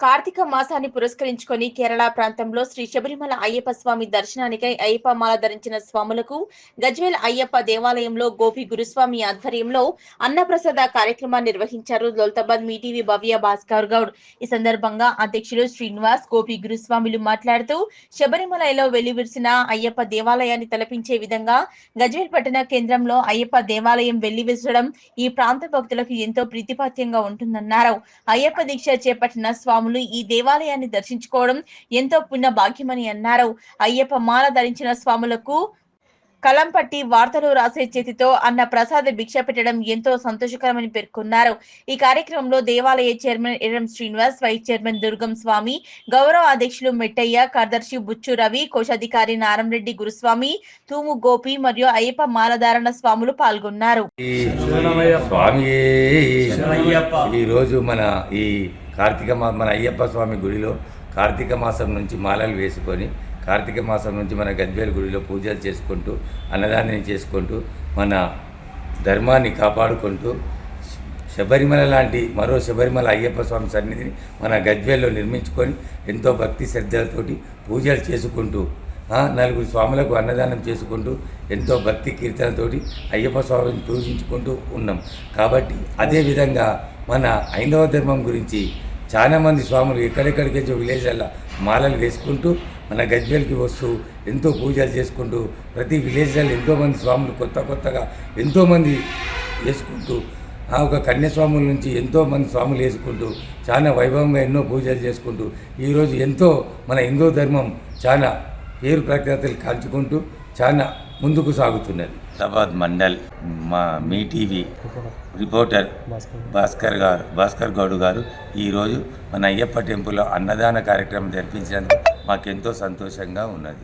కార్తీక మాసాన్ని పురస్కరించుకొని కేరళ ప్రాంతంలో శ్రీ శబరిమల అయ్యప్ప స్వామి దర్శనానికై అయ్యప్ప మాల ధరించిన స్వాములకు గజ్వేల్ అయ్యప్ప దేవాలయంలో గోపి గురుస్వామి ఆధ్వర్యంలో అన్నప్రసాద కార్యక్రమాన్ని నిర్వహించారు దౌలతాబాద్ మీటీవీ భవ్య భాస్కర్ గౌడ్. ఈ సందర్భంగా అధ్యక్షులు శ్రీనివాస్ గోపి గురుస్వామిలు మాట్లాడుతూ శబరిమలలో వెల్లివిరిసిన అయ్యప్ప దేవాలయాన్ని తలపించే విధంగా గజ్వేల్ పట్టణ కేంద్రంలో అయ్యప్ప దేవాలయం వెల్లివిరచడం ఈ ప్రాంత భక్తులకు ఎంతో ప్రీతిపాత్యంగా ఉంటుందన్నారు. అయ్యప్ప దీక్ష చేపట్టిన స్వాములు ఈ దేవాలయాన్ని దర్శించుకోవడం ఎంతో పుణ్య భాగ్యమని అన్నారు. అయ్యప్ప మాల ధరించిన స్వాములకు కలం పట్టి వార్తలు రాసే చేతితో అన్న ప్రసాద భిక్ష పెట్టడం ఎంతో సంతోషకరమని పేర్కొన్నారు. ఈ కార్యక్రమంలో దేవాలయ chairman Erram Srinivas vice chairman Durgam Swamy గౌరవ అధ్యక్షులు మెట్టయ్య కార్యదర్శి బుచ్చు రవి కోశాధికారి నారంరెడ్డి గురుస్వామి తూము గోపి మరియు అయ్యప్ప మాలధారణ స్వాములు పాల్గొన్నారు. ఈ రోజు మన ఈ కార్తీక మా మన అయ్యప్ప స్వామి గుడిలో కార్తీక మాసం నుంచి మాలలు వేసుకొని కార్తీక మాసం నుంచి మన గజ్వేల్ గుడిలో పూజలు చేసుకుంటూ అన్నదానం చేసుకుంటూ మన ధర్మాన్ని కాపాడుకుంటూ శబరిమల లాంటి మరో శబరిమల అయ్యప్ప స్వామి సన్నిధిని మన గజ్వేల్లో నిర్మించుకొని ఎంతో భక్తి శ్రద్ధలతోటి పూజలు చేసుకుంటూ నలుగురు స్వాములకు అన్నదానం చేసుకుంటూ ఎంతో భక్తి కీర్తనతోటి అయ్యప్ప స్వామిని పూజించుకుంటూ ఉన్నాం. కాబట్టి అదేవిధంగా మన హైందవ ధర్మం గురించి చాలామంది స్వాములు ఎక్కడెక్కడికెచ్చో విలేజ్లలో మాలలు వేసుకుంటూ మన గజ్వేల్కి వస్తూ ఎంతో పూజలు చేసుకుంటూ ప్రతి విలేజ్లలో ఎంతోమంది స్వాములు కొత్త కొత్తగా ఎంతోమంది వేసుకుంటూ ఆ ఒక కన్యాస్వాముల నుంచి ఎంతోమంది స్వాములు వేసుకుంటూ చాలా వైభవంగా ఎన్నో పూజలు చేసుకుంటూ ఈరోజు ఎంతో మన హిందూ ధర్మం చాలా పేరు ప్రఖ్యాతలు కాల్చుకుంటూ చాలా ముందుకు సాగుతున్నది. హైదరాబాద్ మండల్ మా మీ టీవీ రిపోర్టర్ భాస్కర్ గారు. భాస్కర్ గౌడ్ గారు ఈరోజు మన అయ్యప్ప టెంపుల్లో అన్నదాన కార్యక్రమం జరిపించినందుకు మాకెంతో సంతోషంగా ఉన్నది.